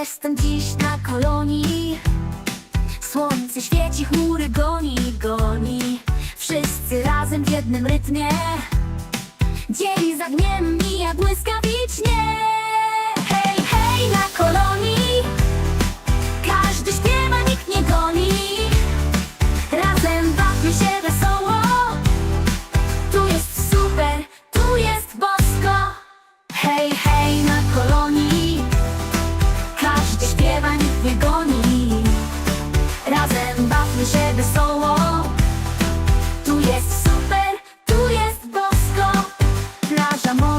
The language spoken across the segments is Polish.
Jestem dziś na kolonii. Słońce świeci, chmury goni, goni. Wszyscy razem w jednym rytmie. Dzień za dniem mija błyskawicznie. Hej, hej na kolonii. Każdy śpiewa, nikt nie goni. Razem bawmy się wesoło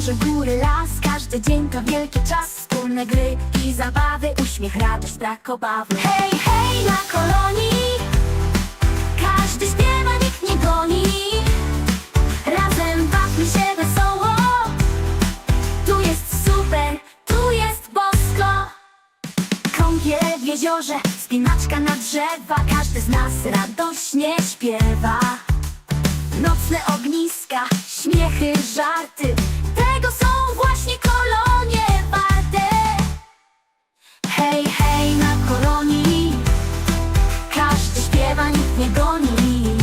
morze, góry, las Każdy dzień to wielki czas Wspólne gry i zabawy Uśmiech, radość, brak obawy. Hej, hej na kolonii Każdy śpiewa, nikt nie goni. Razem bawmy się wesoło. Tu jest super, tu jest bosko. Kąpiel w jeziorze, spinaczka na drzewa Każdy z nas radośnie śpiewa. Nocne ogniska, śmiechy, żarty Hej, hej na kolonii. Każdy śpiewa, nikt nie goni.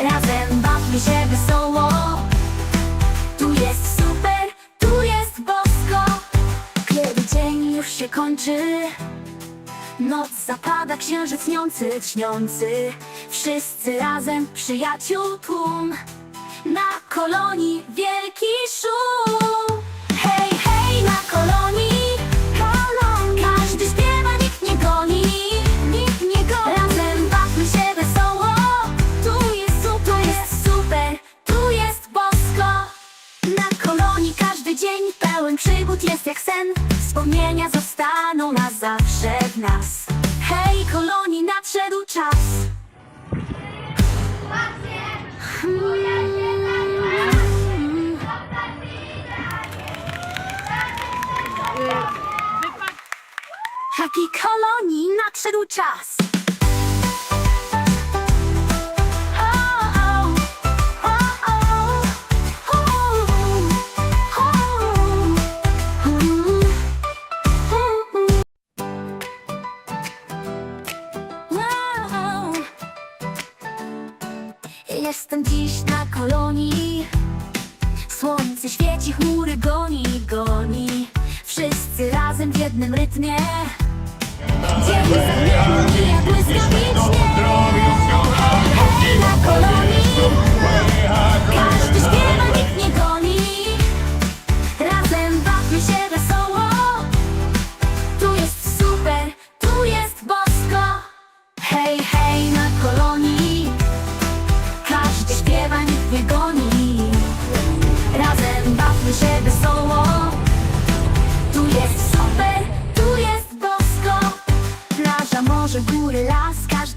Razem bawmy się wesoło. Tu jest super, tu jest bosko. Kiedy dzień już się kończy Noc zapada, księżyc śniący, śniący Wszyscy razem, przyjaciół tłum. Na kolonii wielki szum Wspomnienia zostaną na zawsze w nas Hej, kolonii nadszedł czas Hmm. Takiej kolonii nadszedł czas dziś na kolonii. Słońce świeci, chmury goni, goni. Wszyscy razem w jednym rytmie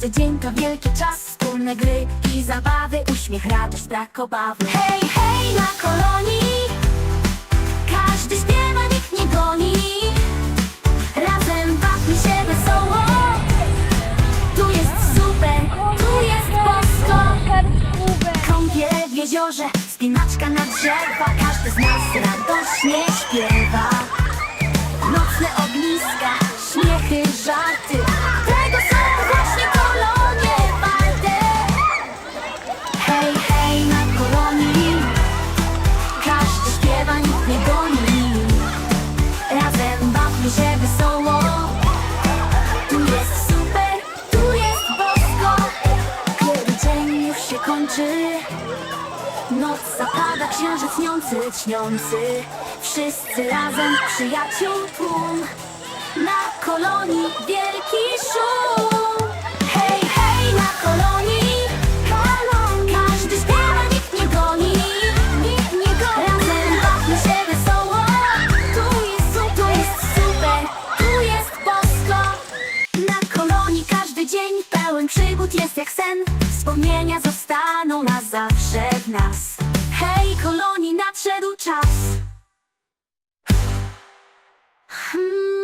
las Każdy dzień to wielki czas Wspólne gry i zabawy Uśmiech, radość, brak obawy. Hej, hej na kolonii Każdy śpiewa, nikt nie goni. Razem bawmy się wesoło. Tu jest super, tu jest bosko. Kąpiel w jeziorze, spinaczka na drzewa Tu jest super, tu jest bosko. Kiedy dzień już się kończy Noc zapada, księżyc śniący, śniący Wszyscy razem, przyjaciół tłum. Na kolonii wielki szum Wspomnienia zostaną na zawsze w nas Hej, kolonii nadszedł czas hmm.